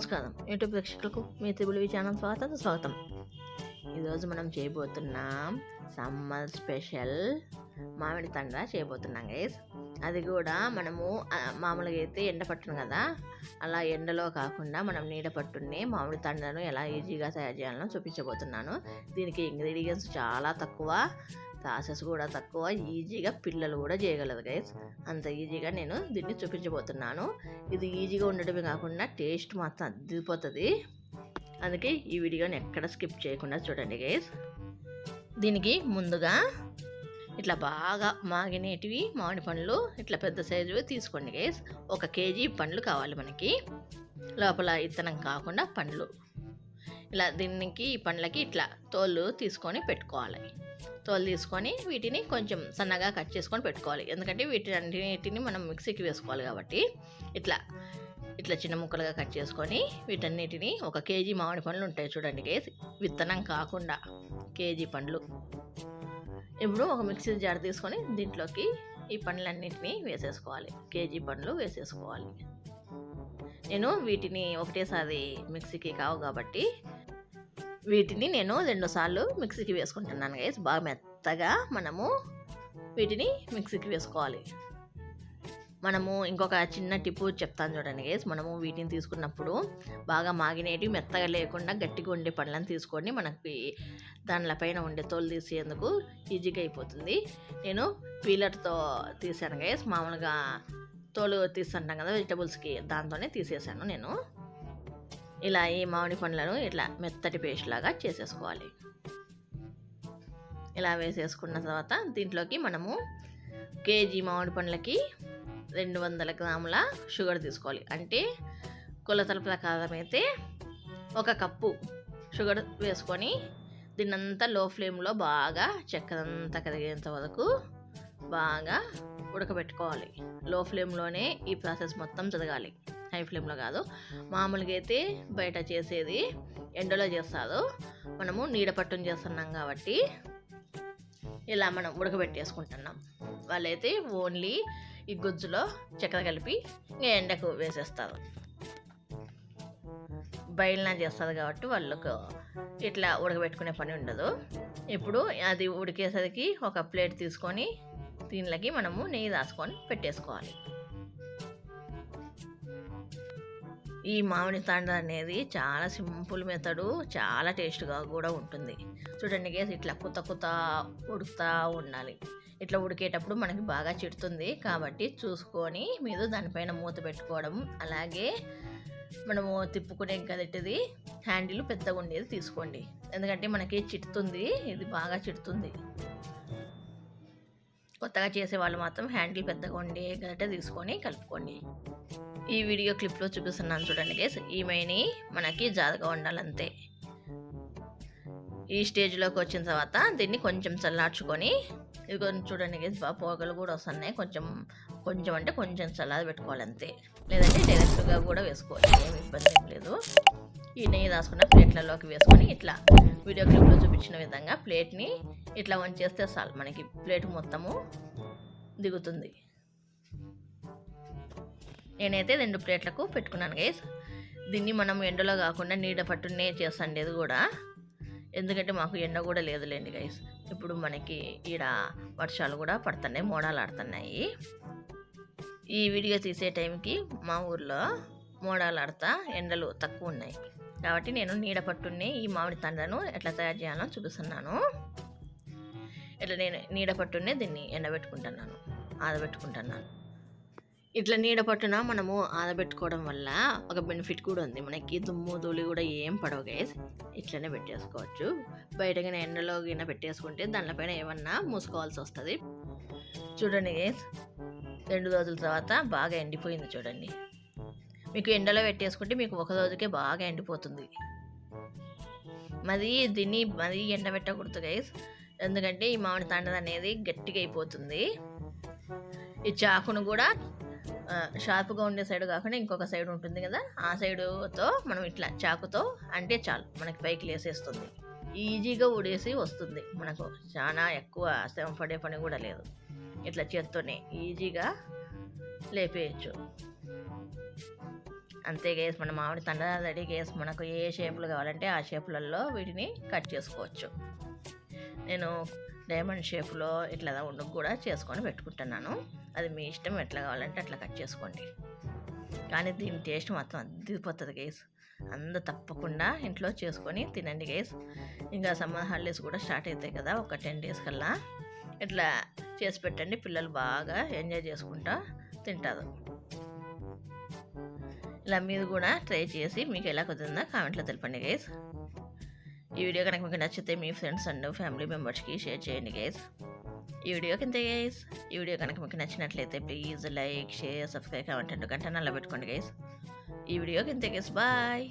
నమస్కారం. యూట్యూబ్ ప్రేక్షకులకు మీ triple channel స్వాగతం స్వాగతం. ఈరోజు మనం చేయబోతున్నాం సమ్మర్ స్పెషల్ మామిడి తండ చేయబోతున్నాం గైస్ అది కూడా మనము మామూలుగా అయితే ఎండ పట్టును కదా. అలా ఎండలో కాకుండా మనం నీడ పట్టుని మామిడి తండను ఎలా ఈజీగా తయారు చేయాలో చూపించబోతున్నాను. దీనికి ఇంగ్రీడియంట్స్ చాలా తక్కువ. ప్రాసెస్ కూడా తక్కువ ఈజీగా పిల్లలు కూడా చేయగలరు గైస్ అంత ఈజీగా నేను దీన్ని చూపించబోతున్నాను. ఇది ఈజీగా ఉండడమే కాకుండా టేస్ట్ మాత్రం అద్దిపోతుంది. అందుకే ఈ వీడియోని ఎక్కడ స్కిప్ చేయకుండా చూడండి గైస్ దీనికి ముందుగా ఇట్లా బాగా మాగినేటివి మామిడి పండ్లు ఇట్లా పెద్ద సైజువి తీసుకోండి గైస్ ఒక కేజీ పండ్లు కావాలి మనకి. లోపల ఇత్తనం కాకుండా పండ్లు. ఇలా దీనికి ఈ పండ్లకి ఇట్లా తోలు తీసుకొని పెట్టుకోవాలి. తోలు తీసుకొని వీటిని కొంచెం సన్నగా కట్ చేసుకొని పెట్టుకోవాలి. ఎందుకంటే వీటి అన్నిటిని మనం మిక్సీకి వేసుకోవాలి కాబట్టి. ఇట్లా ఇట్లా చిన్న ముక్కలుగా కట్ చేసుకొని వీటన్నిటిని ఒక కేజీ మామిడి పండ్లు ఉంటాయి చూడండి గేస్ విత్తనం కాకుండా కేజీ పండ్లు. ఇప్పుడు ఒక మిక్సీ జార్ తీసుకొని దీంట్లోకి ఈ పండ్లన్నిటిని వేసేసుకోవాలి. కేజీ పండ్లు వేసేసుకోవాలి. నేను వీటిని ఒకటేసారి మిక్సీకి కావు కాబట్టి వీటిని నేను రెండుసార్లు మిక్సీకి వేసుకుంటున్నాను గైస్ బాగా మెత్తగా మనము వీటిని మిక్సీకి వేసుకోవాలి. మనము ఇంకొక చిన్న టిప్పు చెప్తాను చూడండి గైస్ మనము వీటిని తీసుకున్నప్పుడు బాగా మాగినేటి మెత్తగా లేకుండా గట్టిగా ఉండే పండ్లను తీసుకొని మనకి దానిపైన ఉండే తోలు తీసేందుకు ఈజీగా అయిపోతుంది. నేను పీలర్తో తీసాను గైస్ మామూలుగా తోలు తీస్తుంటాం కదా వెజిటబుల్స్కి దాంతోనే తీసేసాను నేను. ఇలా ఈ మామిడి పండ్లను ఇట్లా మెత్తటి పేస్ట్ లాగా చేసేసుకోవాలి. ఇలా వేసేసుకున్న తర్వాత దీంట్లోకి మనము కేజీ మామిడి పండ్లకి రెండు వందల గ్రాముల షుగర్ తీసుకోవాలి. అంటే కొలతల ప్రకారం అయితే ఒక కప్పు షుగర్ వేసుకొని దీన్నంతా లో ఫ్లేమ్లో బాగా చక్కెర అంతా కరిగేంత వరకు బాగా ఉడకబెట్టుకోవాలి. లో ఫ్లేమ్లోనే ఈ ప్రాసెస్ మొత్తం జరగాలి. హై ఫ్లేమ్లో కాదు. మామూలుగా అయితే బయట చేసేది ఎండలో చేస్తారు మనము నీడ పట్టుని చేస్తున్నాం కాబట్టి ఇలా మనం ఉడకబెట్టేసుకుంటున్నాం. వాళ్ళైతే ఓన్లీ ఈ గుజ్జులో చక్కెర కలిపి ఇంకా ఎండకు వేసేస్తారు. బయలునా చేస్తారు కాబట్టి వాళ్ళకు ఇట్లా ఉడకబెట్టుకునే పని ఉండదు. ఇప్పుడు అది ఉడికేసరికి ఒక ప్లేట్ తీసుకొని దీనిలోకి మనము నెయ్యి రాసుకొని పెట్టేసుకోవాలి. ఈ మామిడి తండ అనేది చాలా సింపుల్ మెథడు చాలా టేస్ట్గా కూడా ఉంటుంది. చూడండి గేస్ ఇట్లా కుత్త కుత్త ఉడుకుతూ ఉండాలి. ఇట్లా ఉడికేటప్పుడు మనకి బాగా చిడుతుంది కాబట్టి చూసుకొని మీరు దానిపైన మూత పెట్టుకోవడం అలాగే మనము తిప్పుకునే గదిటిది హ్యాండిల్ పెద్దగా ఉండేది తీసుకోండి. ఎందుకంటే మనకి చిట్టుతుంది ఇది బాగా చిడుతుంది. కొత్తగా చేసే వాళ్ళు మాత్రం హ్యాండిల్ పెద్దగా ఉండే గరిటె తీసుకొని కలుపుకోండి. ఈ వీడియో క్లిప్లో చూపిస్తున్నాను చూడండి గేస్ ఈమెని మనకి జాగ్రత్తగా ఉండాలంతే. ఈ స్టేజ్లోకి వచ్చిన తర్వాత దీన్ని కొంచెం చల్లార్చుకొని ఇది కొంచెం చూడండి గేస్ పొగలు కూడా వస్తున్నాయి. కొంచెం కొంచెం అంటే కొంచెం చల్లారి పెట్టుకోవాలి అంతే లేదంటే డైరెక్ట్గా కూడా వేసుకోవాలి ఏమి ఇబ్బంది ఏం లేదు. ఈ నెయ్యి రాసుకున్న ప్లేట్లలోకి వేసుకొని ఇట్లా వీడియో క్లిప్లో చూపించిన విధంగా ప్లేట్ని ఇట్లా వంచేస్తే చాలు మనకి ప్లేట్ మొత్తము దిగుతుంది. నేనైతే రెండు ప్లేట్లకు పెట్టుకున్నాను గైస్ దీన్ని మనం ఎండలో కాకుండా నీడ పట్టునే చేస్తుండేది కూడా. ఎందుకంటే మాకు ఎండ కూడా లేదులేండి గైస్ ఇప్పుడు మనకి ఈడ వర్షాలు కూడా పడుతున్నాయి మోడాలు ఆడుతున్నాయి. ఈ వీడియో తీసే టైంకి మా ఊర్లో మోడాలు ఆడతా ఎండలు తక్కువ ఉన్నాయి. కాబట్టి నేను నీడ పట్టుని ఈ మామిడి తండ్రను ఎట్లా తయారు చేయాలో చూపిస్తున్నాను. ఇట్లా నేను నీడ పట్టునే దీన్ని ఎండబెట్టుకుంటున్నాను ఆదబెట్టుకుంటున్నాను ఇట్లా నీడ పట్టున మనము ఆరబెట్టుకోవడం వల్ల ఒక బెనిఫిట్ కూడా ఉంది. మనకి దుమ్ము ధూళి కూడా ఏం పడవు గైస్ ఇట్లనే పెట్టేసుకోవచ్చు. బయటగా ఎండలో గిన్నె పెట్టేసుకుంటే దానిపైన ఏమన్నా మూసుకోవాల్సి వస్తుంది. చూడండి గైస్ రెండు రోజుల తర్వాత బాగా ఎండిపోయింది చూడండి. మీకు ఎండలో పెట్టేసుకుంటే మీకు ఒక రోజుకే బాగా ఎండిపోతుంది. మరి దీన్ని మరీ ఎండబెట్టకూడదు గైస్ ఎందుకంటే ఈ మామిడి తాండది అనేది గట్టిగా అయిపోతుంది. ఈ చాకును కూడా షార్ప్గా ఉండే సైడ్ కాకుండా ఇంకొక సైడ్ ఉంటుంది కదా ఆ సైడుతో మనం ఇట్లా చాకుతో అంటే చాలు మనకి పైకి లేసేస్తుంది. ఈజీగా ఉడేసి వస్తుంది. మనకు చాలా ఎక్కువ శ్రమ పడే పని కూడా లేదు. ఇట్లా చేత్తోనే ఈజీగా లేపేయచ్చు. అంతే గేస్ మన మామిడి తండ రెడీ గేస్ మనకు ఏ షేపులు కావాలంటే ఆ షేపులలో వీటిని కట్ చేసుకోవచ్చు. నేను డైమండ్ షేప్లో ఇట్లా ఉండు కూడా చేసుకొని పెట్టుకుంటున్నాను. అది మీ ఇష్టం ఎట్లా కావాలంటే అట్లా కట్ చేసుకోండి. కానీ దీని టేస్ట్ మాత్రం అద్దిపోతుంది గేస్ అందరూ తప్పకుండా ఇంట్లో చేసుకొని తినండి గేస్ ఇంకా సమ్మర్ హాలిడేస్ కూడా స్టార్ట్ అవుతాయి కదా ఒక టెన్ డేస్ కల్లా. ఇట్లా చేసి పెట్టండి పిల్లలు బాగా ఎంజాయ్ చేసుకుంటా తింటారు. ఇలా మీరు కూడా ట్రై చేసి మీకు ఎలా కుదిరిందో కామెంట్లో తెలపండి గైస్ ఈ వీడియో కనుక మీకు నచ్చితే మీ ఫ్రెండ్స్ అండ్ ఫ్యామిలీ మెంబర్స్కి షేర్ చేయండి గైస్ ఈ వీడియో కింద గైస్ ఈ వీడియో కనుక మీకు నచ్చినట్లయితే please like share subscribe comment and గంట నల్ల పెట్టుకోండి గైస్ ఈ వీడియో కింద గైస్ బాయ్